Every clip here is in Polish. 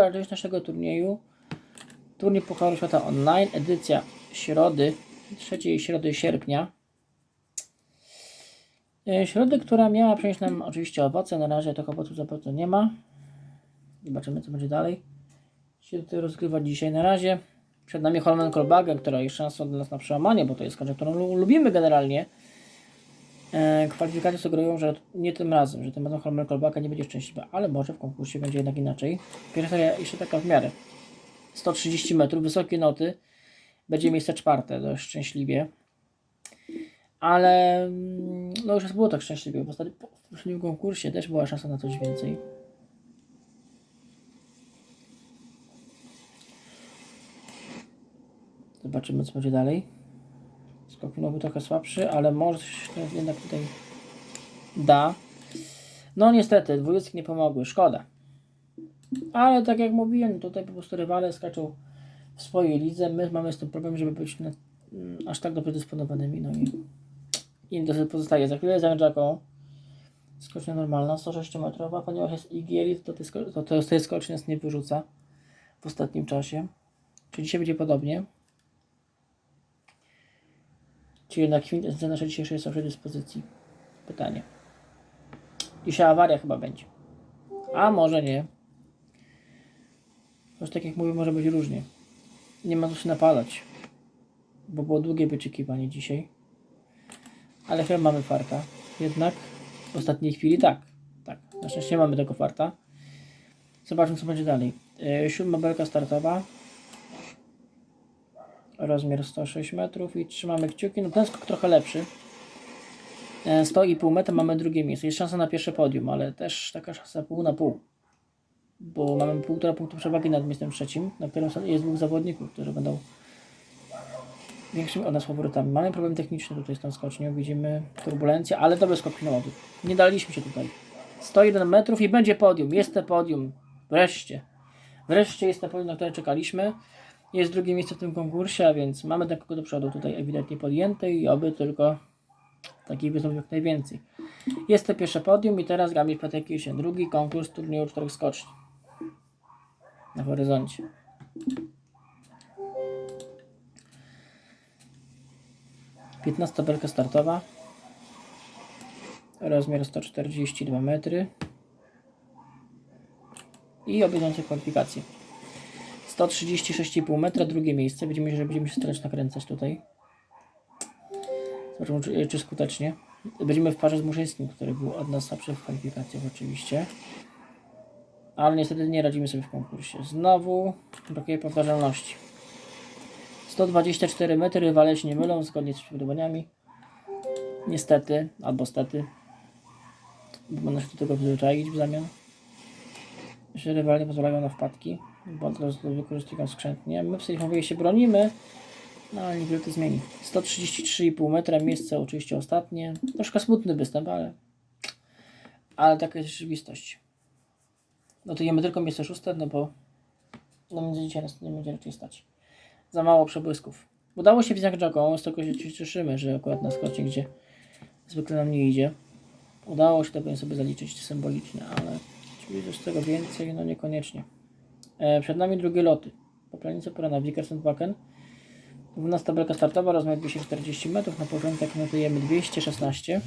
Druga część naszego turnieju. Turniej Pucharu Świata Online, edycja środy, trzeciej środy sierpnia. E, Środy, która miała przynieść nam oczywiście owoce, na razie tych owoców zapewne nie ma. Zobaczymy co będzie dalej. Się tutaj rozgrywa dzisiaj na razie. Przed nami Holman Kolbaga, która jest szansą dla nas na przełamanie, bo to jest karta, którą lu- lubimy generalnie. E, kwalifikacje sugerują, że nie tym razem, że tym razem Holman Kolbaga nie będzie szczęśliwa, ale może w konkursie będzie jednak inaczej. Pierwsza seria jeszcze taka w miarę. 130 metrów, wysokie noty. Będzie miejsce czwarte, dość szczęśliwie. Ale mm, no już było tak szczęśliwie. Ostatnim w poprzednim konkursie też była szansa na coś więcej. Zobaczymy co będzie dalej. Skok był trochę słabszy, ale może coś to jednak tutaj da. No niestety, dwudziestki nie pomogły, szkoda. Ale tak jak mówiłem, tutaj po prostu rywale skaczą w swojej lidze. My mamy z tym problem, żeby być na, mm, aż tak dobrze dysponowanymi. No i im dosyć pozostaje. Za chwilę Jacką. Skocznia normalna, 106 metrowa. Ponieważ jest Igieli, to, to, to z tej skoczni nas nie wyrzuca w ostatnim czasie. Czy dzisiaj będzie podobnie? Czy jednak kwintesencja nasza dzisiejsza jest w predyspozycji? Pytanie. Dzisiaj awaria chyba będzie. A może nie. Choć tak jak mówię, może być różnie. Nie ma co się napalać. Bo było długie wyczekiwanie dzisiaj. Ale chyba mamy farta. Jednak w ostatniej chwili tak. Tak. Na szczęście mamy tego farta. Zobaczmy co będzie dalej. Yy, siódma belka startowa. Rozmiar 106 metrów i trzymamy kciuki. No ten skok trochę lepszy. E, 100,5 metra mamy drugie miejsce. Jest szansa na pierwsze podium, ale też taka szansa pół na pół. Bo mamy półtora punktu przewagi nad miejscem trzecim, na którym jest dwóch zawodników, którzy będą większymi od nas faworytami. Mamy problem techniczny tutaj z tą skocznią. Widzimy turbulencję, ale dobry skok finałowy. Nie daliśmy się tutaj. 101 metrów i będzie podium. Jest to podium. Wreszcie. Wreszcie jest to podium, na które czekaliśmy. Jest drugie miejsce w tym konkursie, a więc mamy takiego do przodu tutaj ewidentnie podjęte i oby tylko takich występów jak najwięcej. Jest to pierwsze podium i teraz Gabi Patekisien. Drugi konkurs turnieju czterech skoczni. Na horyzoncie. Piętnasta belka startowa. Rozmiar 142 metry. I obiecujące kwalifikacje. 136,5 metra, drugie miejsce. Widzimy, że będziemy się starać nakręcać tutaj. Zobaczymy, czy, czy skutecznie. Będziemy w parze z Muszyńskim, który był od nas słabszy w kwalifikacjach oczywiście. Ale niestety nie radzimy sobie w konkursie. Znowu brakuje powtarzalności. 124 metry, rywale się nie mylą zgodnie z przewidywaniami. Niestety, albo stety. Można się do tego przyzwyczaić w zamian. Że rywale pozwalają na wpadki, to wykorzystują skrzętnie. My w Sejfowej się bronimy, no ale niewiele to zmieni. 133,5 metra, miejsce oczywiście ostatnie. Troszkę smutny występ, ale, ale taka jest rzeczywistość. Notujemy tylko miejsce szóste, no bo no między dzisiaj nas nie będzie raczej stać. Za mało przebłysków. Udało się w znak Jacką, z tego się cieszymy, że akurat na skocie, gdzie zwykle nam nie idzie. Udało się to powinien sobie zaliczyć symbolicznie, ale czy coś z tego więcej? No niekoniecznie. E, przed nami drugie loty. Po planicy pora na Wickersundbacken. 12 belka startowa, rozmiar 240 metrów. Na początek notujemy 216.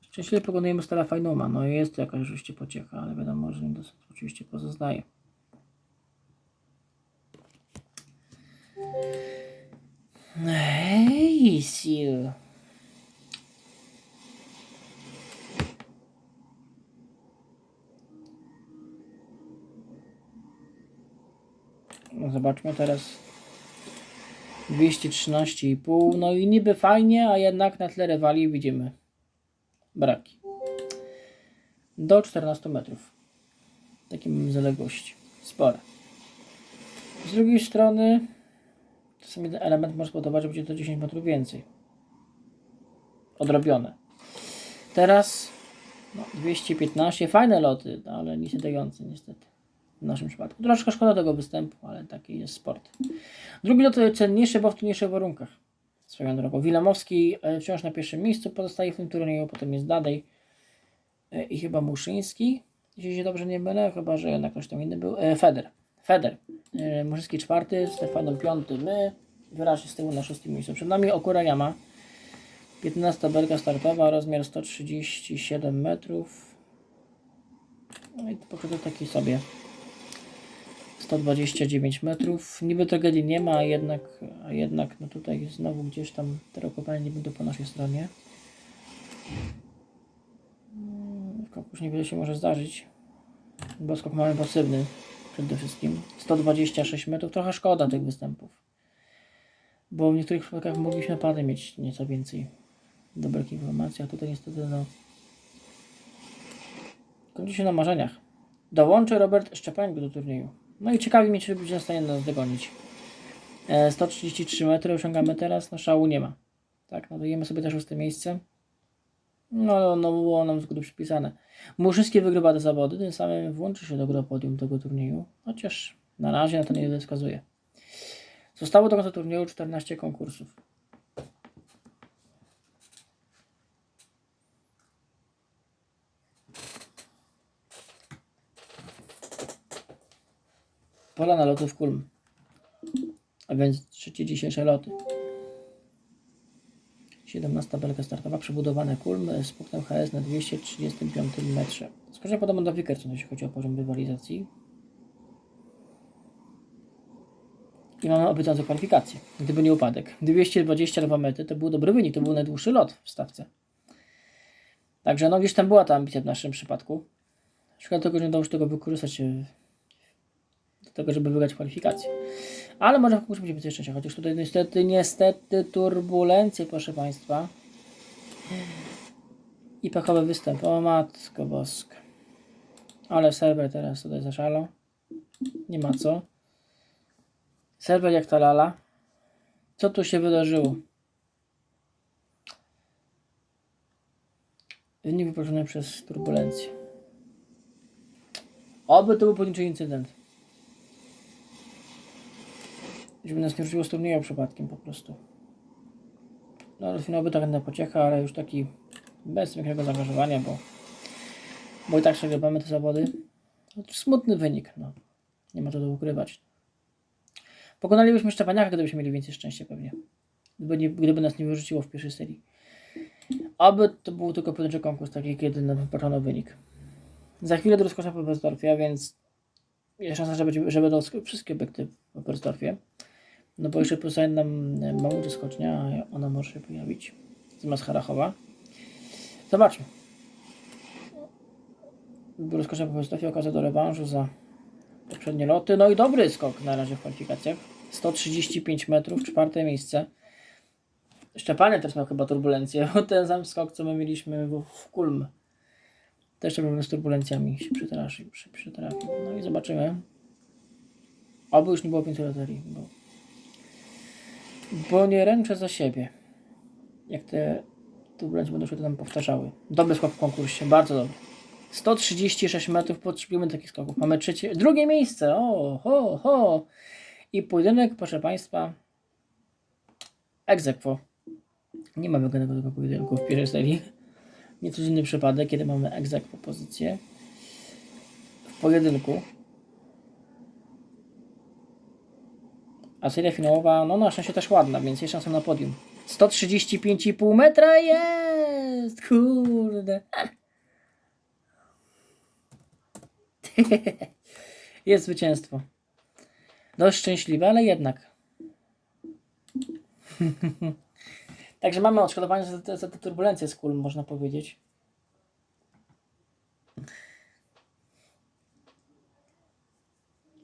Szczęśliwie pokonujemy Stara Fajnuma. No jest to jakaś oczywiście pociecha, ale wiadomo, że dosyć oczywiście pozostaje. Hej, Sil. No zobaczmy teraz. 213,5. No i niby fajnie, a jednak na tle rywali widzimy braki. Do 14 metrów. Takie mamy zaległości. Spore. Z drugiej strony czasami jeden element może spowodować, że będzie to 10 metrów więcej. Odrobione. Teraz no, 215. Fajne loty, no, ale nie dające niestety. W naszym przypadku. Troszkę szkoda tego występu, ale taki jest sport. Drugi lot cenniejszy, bo w trudniejszych warunkach. Swoją drogą. Wilamowski e, wciąż na pierwszym miejscu pozostaje w tym turnieju, potem jest Dadej e, i chyba Muszyński. jeśli się dobrze nie mylę, chyba że jednak ktoś tam inny był. E, Feder. Feder. Morzyski czwarty, Stefanem piąty, my. Wyraźnie z tyłu na szóstym miejscu. Przed nami Okura Yama. 15 belka startowa, rozmiar 137 metrów. No i początek taki sobie. 129 metrów. Niby tragedii nie ma, a jednak, a jednak no tutaj znowu gdzieś tam te okopania nie będą po naszej stronie. Konkurs niewiele się może zdarzyć, bo skok mamy pasywny przede wszystkim. 126 metrów, trochę szkoda tych występów. Bo w niektórych przypadkach mogliśmy pady mieć nieco więcej dobrych informacji, a tutaj niestety no... Kończy się na marzeniach. Dołączy Robert Szczepanik do turnieju. No i ciekawi mnie, czy będzie w stanie nas dogonić. E, 133 metry osiągamy teraz, no szału nie ma. Tak, nadajemy sobie też szóste miejsce. No, no było nam z góry przypisane. Muszyński wygrywa te zawody, tym samym włączy się do gry podium tego turnieju, chociaż na razie na to niewiele wskazuje. Zostało do końca turnieju 14 konkursów. Pola na lotów Kulm. A więc trzecie dzisiejsze loty. 17 belka startowa, przebudowane Kulm z punktem HS na 235 metrze. Skoczę podobno do Wickerson, jeśli chodzi o poziom rywalizacji. I mamy obiecujące kwalifikacje, gdyby nie upadek. 222 metry to był dobry wynik, to był najdłuższy lot w stawce. Także no gdzieś tam była ta ambicja w naszym przypadku. Szkoda tego, że nie udało się tego wykorzystać e, tego, żeby wygrać kwalifikację. Ale może w konkursie będzie szczęścia, chociaż tutaj niestety, niestety turbulencje, proszę Państwa. I pechowy występ. O matko boska. Ale serwer teraz tutaj zaszalał. Nie ma co. Serwer jak ta lala. Co tu się wydarzyło? Wynik wyproszony przez turbulencję. Oby to był pojedynczy incydent. Żeby nas nie rzuciło z turnieju przypadkiem po prostu. No rozwinąłby to na pociecha, ale już taki bez większego zaangażowania, bo, bo i tak przegrywamy te zawody. No, smutny wynik, no. Nie ma co tu ukrywać. Pokonalibyśmy Szczepaniaka, gdybyśmy mieli więcej szczęścia pewnie. Gdyby, nie, gdyby nas nie wyrzuciło w pierwszej serii. Aby to był tylko pojedynczy konkurs, taki kiedy nam wypłaczono wynik. Za chwilę do rozkosza po Bezdorfie, więc jest szansa, że, będzie, że będą wszystkie obiekty w Bezdorfie. No bo jeszcze pozostaje nam e, mamuty skocznia, a ona może się pojawić zamiast Harachowa. Zobaczmy. Rozkosznia po Bezdorfie, okazja do rewanżu za poprzednie loty. No i dobry skok na razie w kwalifikacjach. 135 metrów, czwarte miejsce. Szczepanie też miał chyba turbulencję, bo ten sam skok, co my mieliśmy w, w Kulm. Też problem z turbulencjami się przytrafił, przy, przytrafił. No i zobaczymy. Oby już nie było pięciu loterii, bo, bo nie ręczę za siebie. Jak te turbulencje będą się to nam powtarzały. Dobry skok w konkursie, bardzo dobry. 136 metrów potrzebujemy takich skoków. Mamy trzecie, drugie miejsce. O, ho, ho. I pojedynek, proszę Państwa, egzekwo. Nie mamy wygranego tego pojedynku w pierwszej serii. Nieco inny przypadek, kiedy mamy egzekwo pozycję w pojedynku. A seria finałowa, no na szczęście też ładna, więc jest szansa na podium. 135,5 metra jest! Kurde. jest zwycięstwo. Dość szczęśliwe, ale jednak. Także mamy odszkodowanie za za te turbulencje z kulm, można powiedzieć.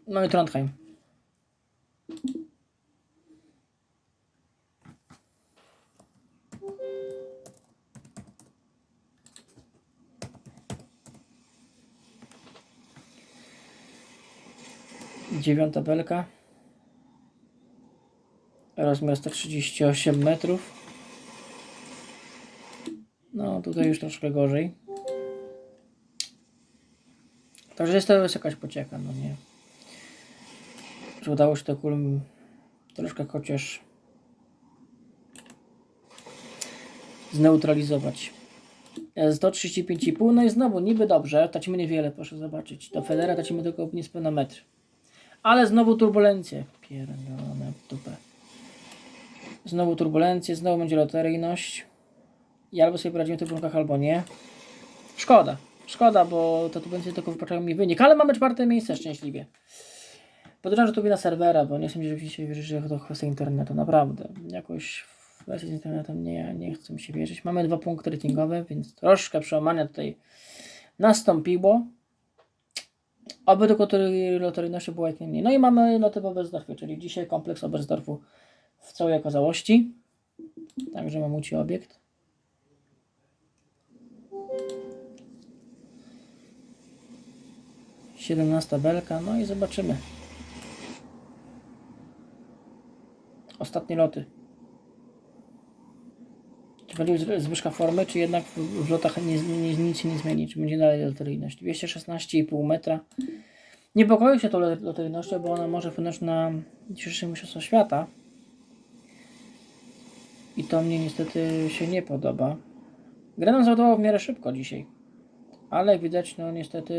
No i Trondheim. Dziewiąta belka. Rozmiar 138 metrów. No tutaj już troszkę gorzej. Także jest to jest jakaś pociecha, no nie. Że udało się to kulm troszkę chociaż zneutralizować. E, 135,5. No i znowu niby dobrze. Tracimy niewiele, proszę zobaczyć. Do Federa tracimy tylko niespełna metr. Ale znowu turbulencje. Pierdolone w dupę. Znowu turbulencje, znowu będzie loteryjność. I albo sobie poradzimy w tych warunkach, albo nie. Szkoda. Szkoda, bo te turbulencje tylko wypaczają mi wynik. Ale mamy czwarte miejsce szczęśliwie. Podejrzewam, że to wina serwera, bo nie chcę mi się wierzyć, że to kwestia internetu. Naprawdę. Jakoś w wersji z internetem nie, nie chcę mi się wierzyć. Mamy dwa punkty ratingowe, więc troszkę przełamania tutaj nastąpiło. Oby tylko tej loteryjności było jak najmniej. No i mamy lotę w Oberstdorfie, czyli dzisiaj kompleks Oberstdorfu w całej okazałości. Także mamuci obiekt. Siedemnasta belka, no i zobaczymy. Ostatnie loty. Czy będzie zwy- zwyżka formy, czy jednak w, lotach nie, nie, nic się nie zmieni? Czy będzie dalej loteryjność? 216,5 metra. Niepokoję się tą lo- loteryjnością, bo ona może wpłynąć na dzisiejsze Mistrzostwo Świata. I to mnie niestety się nie podoba. Gra nam w miarę szybko dzisiaj. Ale widać, no niestety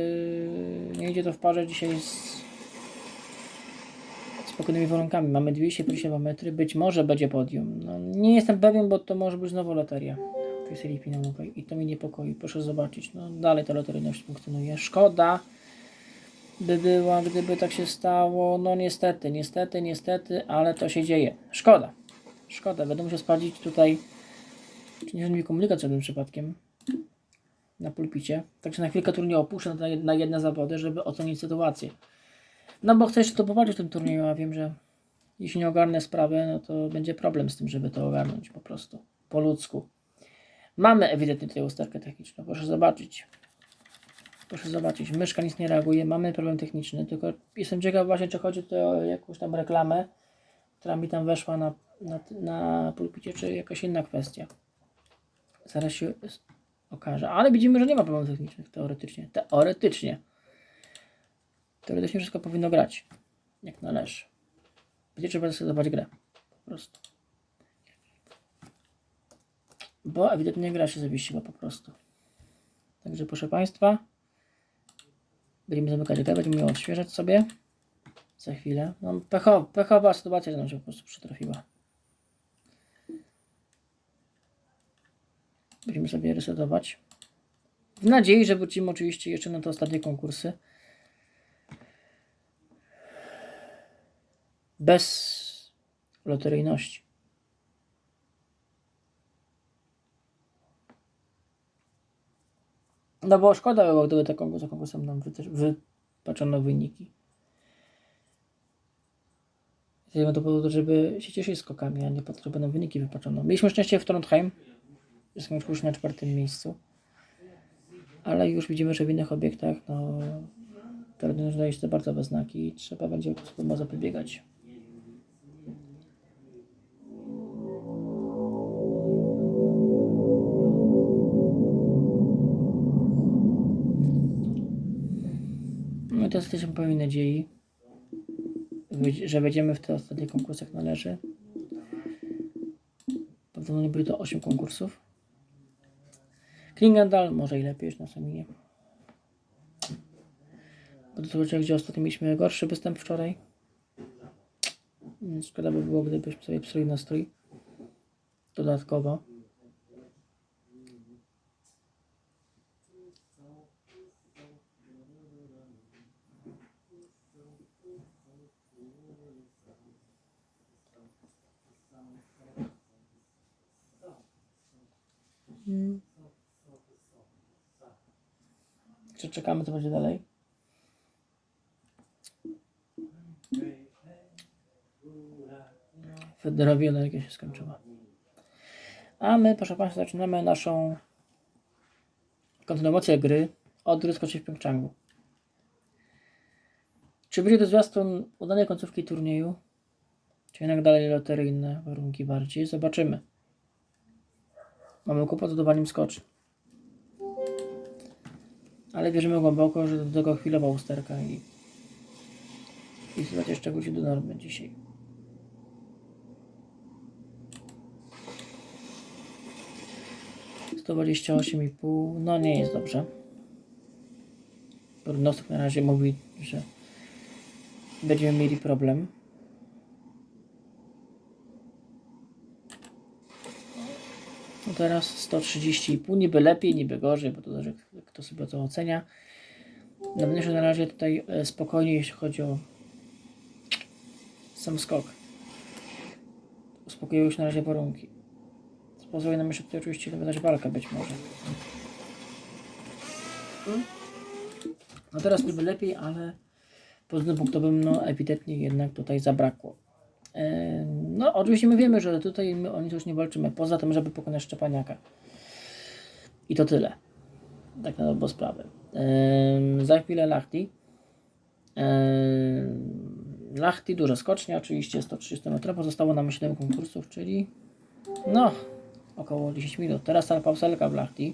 nie idzie to w parze dzisiaj z spokojnymi warunkami. Mamy 222 metry, być może będzie podium. No, nie jestem pewien, bo to może być znowu loteria w tej serii finałowej i to mnie niepokoi. Proszę zobaczyć, no dalej ta loteryjność funkcjonuje. Szkoda by była, gdyby tak się stało. No niestety, niestety, niestety, ale to się dzieje. Szkoda. Szkoda, będę musiał sprawdzić tutaj, czy nie jest mi komunikat żadnym przypadkiem na pulpicie. Także na chwilkę turniej opuszczę na jedne zawody, żeby ocenić sytuację. No bo chcę to popatrzeć w tym turnieju, a wiem, że jeśli nie ogarnę sprawy, no to będzie problem z tym, żeby to ogarnąć po prostu, po ludzku. Mamy ewidentnie tutaj usterkę techniczną, proszę zobaczyć. Proszę zobaczyć, myszka nic nie reaguje, mamy problem techniczny, tylko jestem ciekaw właśnie, czy chodzi tutaj o jakąś tam reklamę, która mi tam weszła na, na, na pulpicie, czy jakaś inna kwestia. Zaraz się okaże, ale widzimy, że nie ma problemów technicznych, teoretycznie. Teoretycznie. Teoretycznie wszystko powinno grać, jak należy. Będzie trzeba zdecydować grę, po prostu. Bo ewidentnie gra się zawiesiła po prostu. Także proszę Państwa, będziemy zamykać grę, będziemy ją odświeżać sobie za chwilę. No, pecho, pechowa sytuacja, że nam się po prostu przytrafiła. Będziemy sobie resetować. W nadziei, że wrócimy oczywiście jeszcze na te ostatnie konkursy. Bez loteryjności. No bo szkoda by było, gdyby konkurs za konkursem nam wypaczono wyniki. Z tego powodu, żeby się cieszyć skokami, a nie po to, żeby nam wyniki wypaczono. Mieliśmy szczęście w Trondheim. Jesteśmy już na czwartym miejscu. Ale już widzimy, że w innych obiektach no, teoretycznie daje się to bardzo bez znaki i trzeba będzie po prostu zapobiegać. I to jesteśmy pełni nadziei, że wejdziemy w te ostatnie konkursy jak należy. Prawdopodobnie były to 8 konkursów. Klingendal może i lepiej już na Saminie. Bo to zobaczyłem, gdzie ostatnio mieliśmy gorszy występ wczoraj. Szkoda by było, gdybyśmy sobie psuli nastrój. Dodatkowo. Czy czekamy, co będzie dalej? Federowi energia się skończyła. A my, proszę Państwa, zaczynamy naszą kontynuację gry od rozpoczęcia w Pyeongchangu. Czy będzie to zwiastun udanej końcówki turnieju? Czy jednak dalej loteryjne warunki bardziej? Zobaczymy. Mamy kłopot z dodaniem skocz. Ale wierzymy głęboko, że do tego chwilowa usterka i, i sytuacja jeszcze wróci do normy dzisiaj. 128,5. No nie jest dobrze. Prognostyk na razie mówi, że będziemy mieli problem. No teraz 130,5, niby lepiej, niby gorzej, bo to zależy kto sobie to ocenia. Na mnie na razie tutaj e, spokojnie, jeśli chodzi o sam skok. Uspokoiły się na razie warunki. Pozwoli nam jeszcze tutaj oczywiście wybrać walkę być może. No teraz niby lepiej, ale pod względem punktowym no ewidentnie jednak tutaj zabrakło. No oczywiście my wiemy, że tutaj my o nic już nie walczymy, poza tym, żeby pokonać Szczepaniaka. I to tyle. Tak na dobrą sprawę. Za chwilę Lachti. Em, Lachti, duża skocznia, oczywiście 130 metrów. Zostało nam 7 konkursów, czyli no, około 10 minut. Teraz ta pauselka w Lachti.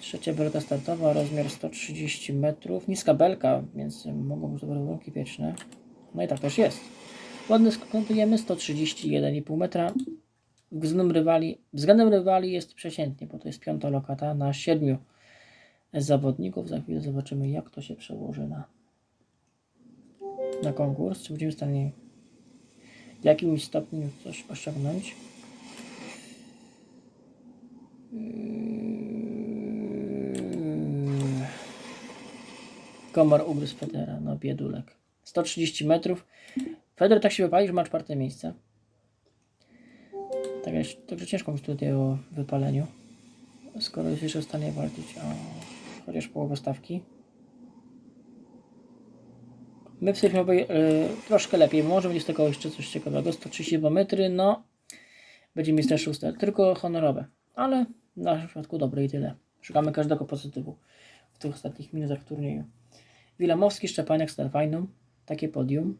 Trzecia belka startowa, rozmiar 130 metrów. Niska belka, więc mogą być dobre warunki wieczne. No i tak też jest. Ładny skok notujemy 131,5 metra. Względem rywali, względem rywali jest przeciętnie, bo to jest piąta lokata na siedmiu zawodników. Za chwilę zobaczymy, jak to się przełoży na, na konkurs. Czy będziemy w stanie w jakimś stopniu coś osiągnąć. Komar ugryzł Federa, no biedulek. 130 metrów. Feder tak się wypalił, że ma czwarte miejsce. Tak, także ciężko mówić tutaj o wypaleniu. Skoro jest jeszcze w stanie walczyć o chociaż połowę stawki. My w surfingowej e, troszkę lepiej. Może będzie z tego jeszcze coś ciekawego. 132 metry, no będzie miejsce szóste. Tylko honorowe. Ale naszym przypadku dobre i tyle. Szukamy każdego pozytywu w tych ostatnich minutach turnieju. Wilamowski, Szczepaniak, Starfajnum. Takie podium.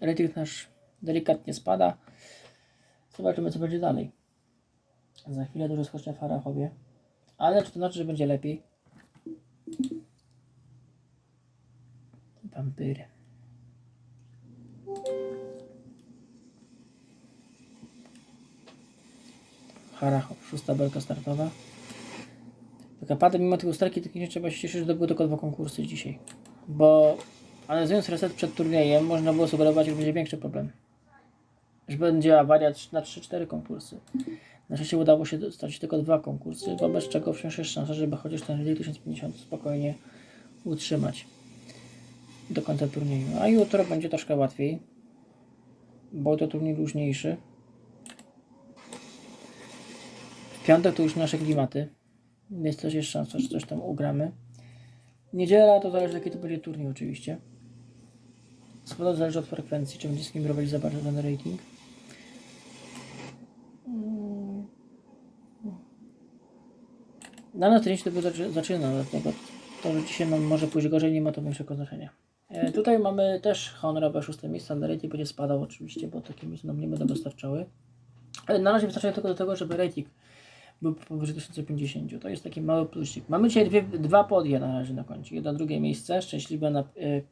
Rating nasz delikatnie spada. Zobaczymy, co będzie dalej. Za chwilę dużo skocznia w Harachowie. Ale czy to znaczy, że będzie lepiej? Vampiry. Harachow, szósta belka startowa. Taka pada, mimo tego strajki technicznie trzeba się cieszyć, że to były tylko dwa konkursy dzisiaj. Bo analizując reset przed turniejem, można było sugerować, że będzie większy problem. Że będzie awaria na 3-4 konkursy. Na szczęście udało się dostać tylko dwa konkursy, wobec czego wciąż jest szansa, żeby chociaż ten Rally 1050 spokojnie utrzymać do końca turnieju. A jutro będzie troszkę łatwiej, bo to turniej luźniejszy. W piątek to już nasze klimaty, więc też jest szansa, że coś tam ugramy. Niedziela to zależy jaki to będzie turniej oczywiście. Swoboda zależy od frekwencji, czy będzie z kim robić za bardzo ten rating. Na nas trening dopiero zaczy- zaczyna, dlatego to, że dzisiaj nam może pójść gorzej, nie ma to większego znaczenia. E, tutaj mamy też honorowe szóste miejsce, ale rating będzie spadał oczywiście, bo takie miejsca nam nie będą dostarczały. Ale na razie wystarcza tylko do tego, żeby rating był powyżej 1050. To jest taki mały plusik. Mamy dzisiaj dwie, dwa podia na razie na koncie. Jedno drugie miejsce, szczęśliwe na y,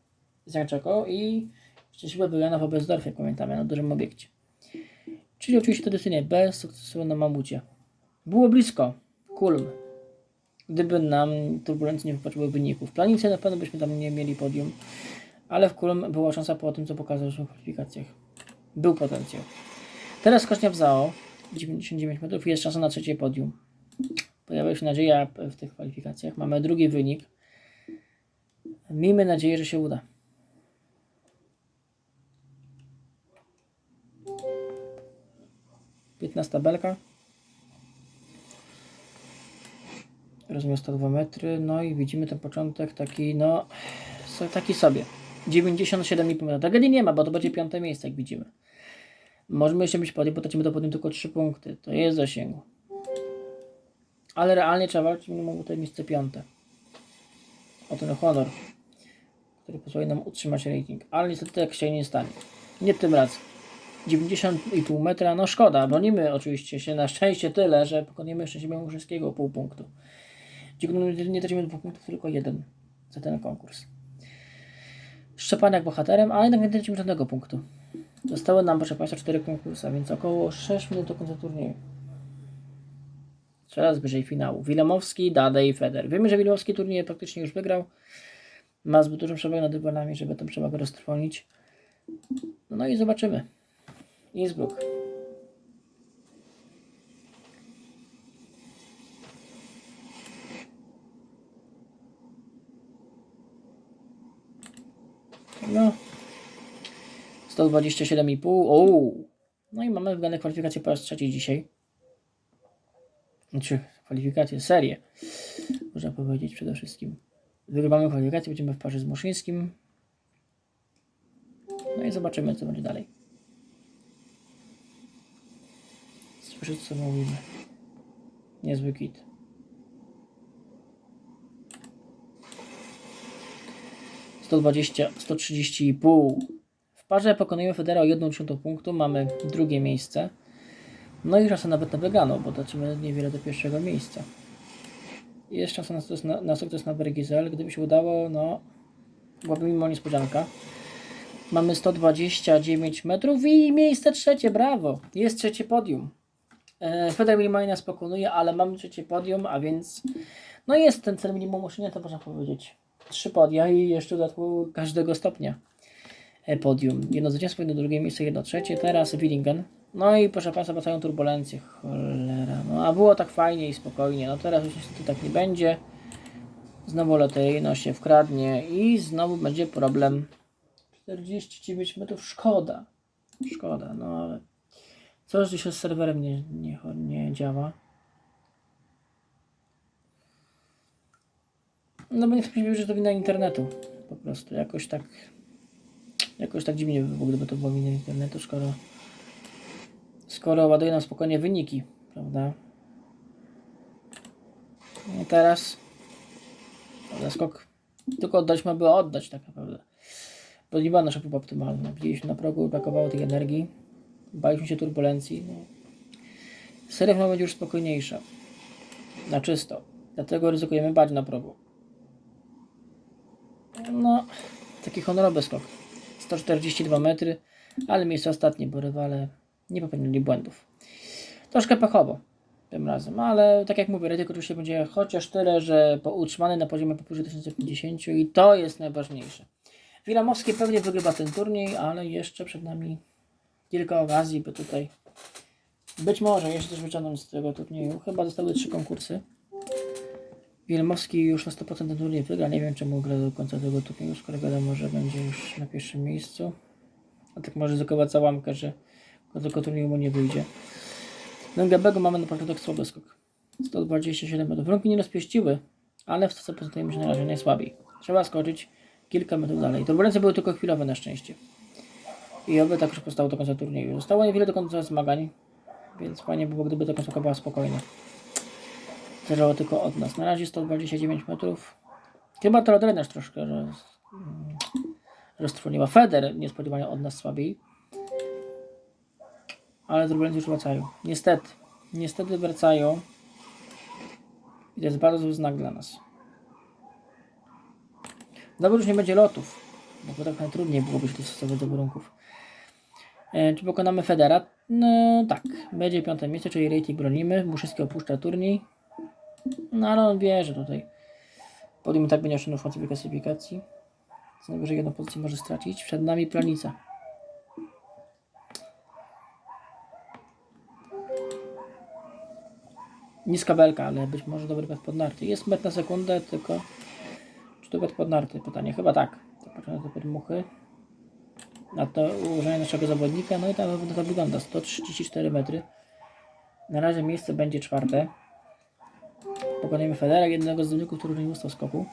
Zjańczako i szczęśliwe wygrana w Oberstdorfie, pamiętamy, na dużym obiekcie. Czyli oczywiście tradycyjnie bez sukcesu na Mamucie. Było blisko. Kulm. Gdyby nam turbulencje nie wypaczyły wyników. W planicy na pewno byśmy tam nie mieli podium, ale w Kulm była szansa po tym, co pokazaliśmy w kwalifikacjach. Był potencjał. Teraz skocznia w ZAO, 99 metrów, jest szansa na trzecie podium. Pojawia się nadzieja w tych kwalifikacjach. Mamy drugi wynik. Miejmy nadzieję, że się uda. Piętnasta belka. Rozmiar 102 metry. No i widzimy ten początek taki, no, taki sobie. 97,5 metra. Tragedii nie ma, bo to będzie piąte miejsce, jak widzimy. Możemy jeszcze być podium, bo tracimy do podium tylko 3 punkty. To jest zasięgu. Ale realnie trzeba walczyć minimum o to miejsce piąte. O ten honor, który pozwoli nam utrzymać rating. Ale niestety tak się nie stanie. Nie tym razem. 90,5 metra, no szkoda. Bronimy oczywiście się na szczęście tyle, że pokonujemy szczęśliwie wszystkiego pół punktu. Temu nie tracimy dwóch punktów, tylko jeden za ten konkurs. Szczepaniak bohaterem, ale jednak nie tracimy żadnego punktu. Zostały nam, proszę Państwa, cztery konkursy, więc około 6 minut do końca turnieju. Coraz bliżej finału. Wilemowski, Dade i Feder. Wiemy, że Wilemowski turniej praktycznie już wygrał. Ma zbyt dużą przewagę nad rywalami, żeby tę przewagę roztrwonić. No i zobaczymy. Innsbruck. No. 127,5. O! No i mamy wygrane kwalifikacje po raz trzeci dzisiaj. Znaczy, kwalifikacje, serię. Można powiedzieć przede wszystkim. Wygrywamy kwalifikacje, będziemy w parze z Muszyńskim. No i zobaczymy, co będzie dalej. Słyszeć, co mówimy. Niezły kit. Sto dwadzieścia, sto trzydzieści i pół. W parze pokonujemy Federa o jedną dziesiątą punktu. Mamy drugie miejsce. No i szansa nawet na wygraną, bo tracimy niewiele do pierwszego miejsca. Jest szansa na sukces na, na, sukces na Bergizel. Gdyby się udało, no byłaby mimo niespodzianka. Mamy 129 metrów i miejsce trzecie, brawo! Jest trzecie podium. E, Feder minimalnie nas pokonuje, ale mamy trzecie podium, a więc no jest ten cel minimum osiągnięty, można powiedzieć. Trzy podia i jeszcze dodatkowo każdego stopnia e, podium. Jedno zwycięstwo, jedno drugie miejsce, jedno trzecie. Teraz Willingen. No i proszę Państwa, wracają turbulencje. Cholera. No a było tak fajnie i spokojnie. No teraz już niestety tak nie będzie. Znowu loteryjno się wkradnie i znowu będzie problem. 49 metrów, szkoda. Szkoda, no ale coś dzisiaj z serwerem nie, nie, nie działa. No bo nie chcę że to wina internetu. Po prostu jakoś tak jakoś tak dziwnie by było, gdyby to było wina internetu, skoro skoro ładuje nam spokojnie wyniki, prawda? No teraz ale skok tylko oddaliśmy, aby oddać tak naprawdę. To nie była nasza próba optymalna. Widzieliśmy na progu, brakowało tej energii. Baliśmy się turbulencji. No. Chyba będzie już spokojniejsza. Na czysto. Dlatego ryzykujemy bać na progu. No, taki honorowy skok. 142 metry, ale miejsce ostatnie, bo rywale nie popełnili błędów. Troszkę pechowo tym razem, ale tak jak mówię, ryzyko oczywiście będzie chociaż tyle, że po utrzymany na poziomie powyżej 1050 i to jest najważniejsze. Wilamowski pewnie wygrywa ten turniej, ale jeszcze przed nami kilka okazji, by tutaj być może jeszcze też wyciągnąć z tego turnieju. Chyba zostały trzy konkursy. Wilamowski już na 100% ten turniej wygra. Nie wiem czemu gra do końca tego turnieju, skoro wiadomo, że będzie już na pierwszym miejscu. A tak może ryzykować załamkę, że tego turnieju mu nie wyjdzie. No Gabego mamy na początek słaby skok. 127 metrów. Rąki nie rozpieściły, ale w co prezentujemy się na razie najsłabiej. Trzeba skoczyć kilka metrów dalej. Turbulencje były tylko chwilowe na szczęście. I oby tak już postało do końca turnieju. Zostało niewiele do końca zmagań, więc fajnie było, gdyby ta końcówka była spokojna. Zależało tylko od nas. Na razie 129 metrów. Chyba to drenaż troszkę roz, mm, roztrwoniła. Feder niespodziewanie od nas słabiej. Ale turbulencje już wracają. Niestety. Niestety wracają. I to jest bardzo zły znak dla nas. Dobrze, już nie będzie lotów, bo tak najtrudniej byłoby się dostosować do warunków. E, czy pokonamy Federa? No tak, będzie piąte miejsce, czyli rating bronimy. Muszyński opuszcza turniej. No ale on wie, że tutaj podium i tak będzie oszczędną w klasyfikacji. Co najwyżej jedną pozycję może stracić. Przed nami planica. Niska belka, ale być może dobry pet pod narty. Jest metr na sekundę, tylko czy to pet pod narty? Pytanie, chyba tak. Zobaczymy na te podmuchy. Na to ułożenie naszego zawodnika. No i tam to wygląda. 134 metry. Na razie miejsce będzie czwarte. Pokonujemy Federa, jednego z zawodników, który nie ustał skoku.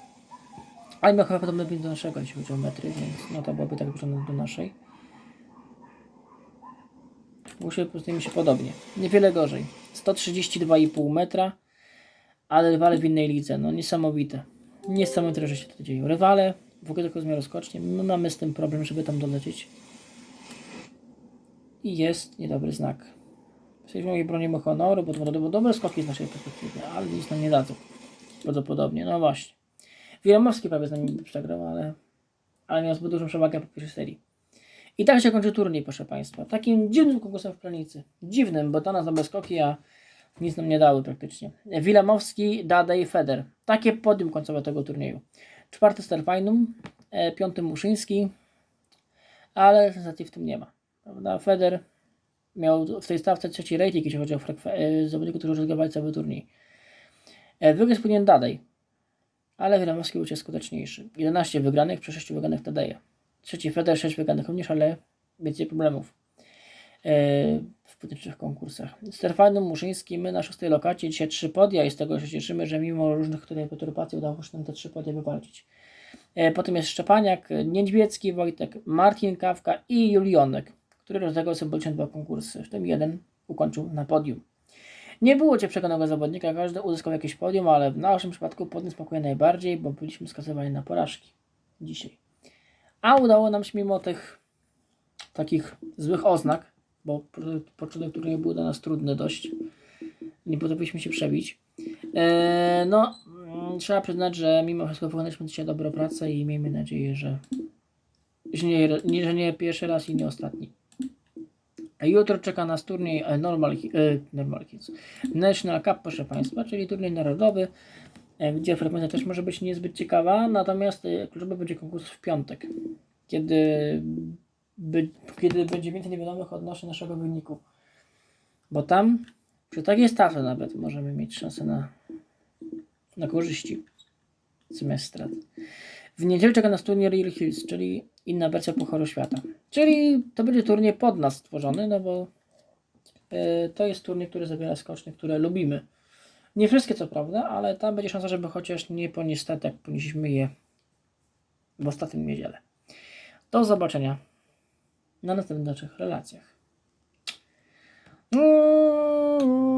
Ale miał chyba podobny do naszego, jeśli chodzi o metry, więc no to byłoby tak wyglądać do naszej. Postawimy się podobnie. Niewiele gorzej. 132,5 metra, ale rywale w innej lidze. No niesamowite. Niesamowite, że się to dzieje. Rywale w ogóle tylko zmiaru skocznie. My mamy z tym problem, żeby tam dolecieć. I jest niedobry znak. Jesteśmy i bronimy honoru, bo to będą dobre skoki z naszej perspektywy, ale nic nam nie dadzą. Prawdopodobnie. No właśnie. Wilemowski prawie z nami przegrał, ale, ale miał zbyt dużą przewagę po pierwszej serii. I tak się kończy turniej, proszę Państwa. Takim dziwnym konkursem w planicy. Dziwnym, bo to nas dobre skoki, a Nic nam nie dały praktycznie. Wilamowski, Dada i Feder. Takie podium końcowe tego turnieju. Czwarty Sterfajnum, e, piąty Muszyński, ale sensacji w tym nie ma. Prawda? Feder miał w tej stawce trzeci rating, jeśli chodzi o e, zawodników, którzy rozgrywali cały turniej. E, Wygrać powinien Dadej, ale Wilamowski był skuteczniejszy. 11 wygranych przy 6 wygranych Tadeja. Trzeci Feder, 6 wygranych również, ale więcej problemów w pojedynczych konkursach. Stefanum Muszyński, my na szóstej lokacie, dzisiaj trzy podia i z tego się cieszymy, że mimo różnych tutaj perturbacji udało się nam te trzy podia wywalczyć. E, Potem jest Szczepaniak, Niedźwiecki, Wojtek, Martin Kawka i Julionek, który rozegrał symbolicznie dwa konkursy, w tym jeden ukończył na podium. Nie było cię przekonanego zawodnika, każdy uzyskał jakieś podium, ale w naszym przypadku podium smakuje najbardziej, bo byliśmy skazywani na porażki dzisiaj. A udało nam się mimo tych takich złych oznak, bo początek turnieju był dla nas trudny dość, nie potrafiliśmy się przebić. Eee, no, mm, trzeba przyznać, że mimo wszystko wykonaliśmy dzisiaj dobrą pracę i miejmy nadzieję, że, że, nie, nie, że nie pierwszy raz i nie ostatni. Jutro czeka nas turniej e, Normal, e, Normal Hits. National Cup, proszę Państwa, czyli turniej narodowy, e, gdzie frekwencja też może być niezbyt ciekawa, natomiast kluczowy będzie konkurs w piątek, kiedy, by, kiedy będzie więcej niewiadomych odnośnie naszego wyniku. Bo tam, przy takiej stawce nawet, możemy mieć szansę na, na korzyści zamiast strat. W niedzielę czeka nas turniej Real Hills, czyli inna wersja Pucharu Świata. Czyli to będzie turniej pod nas stworzony, no bo e, to jest turniej, który zawiera skocznie, które lubimy. Nie wszystkie co prawda, ale tam będzie szansa, żeby chociaż nie ponieść strat, jak ponieśliśmy je w ostatnim niedzielę. Do zobaczenia na następnych relacjach. Mm.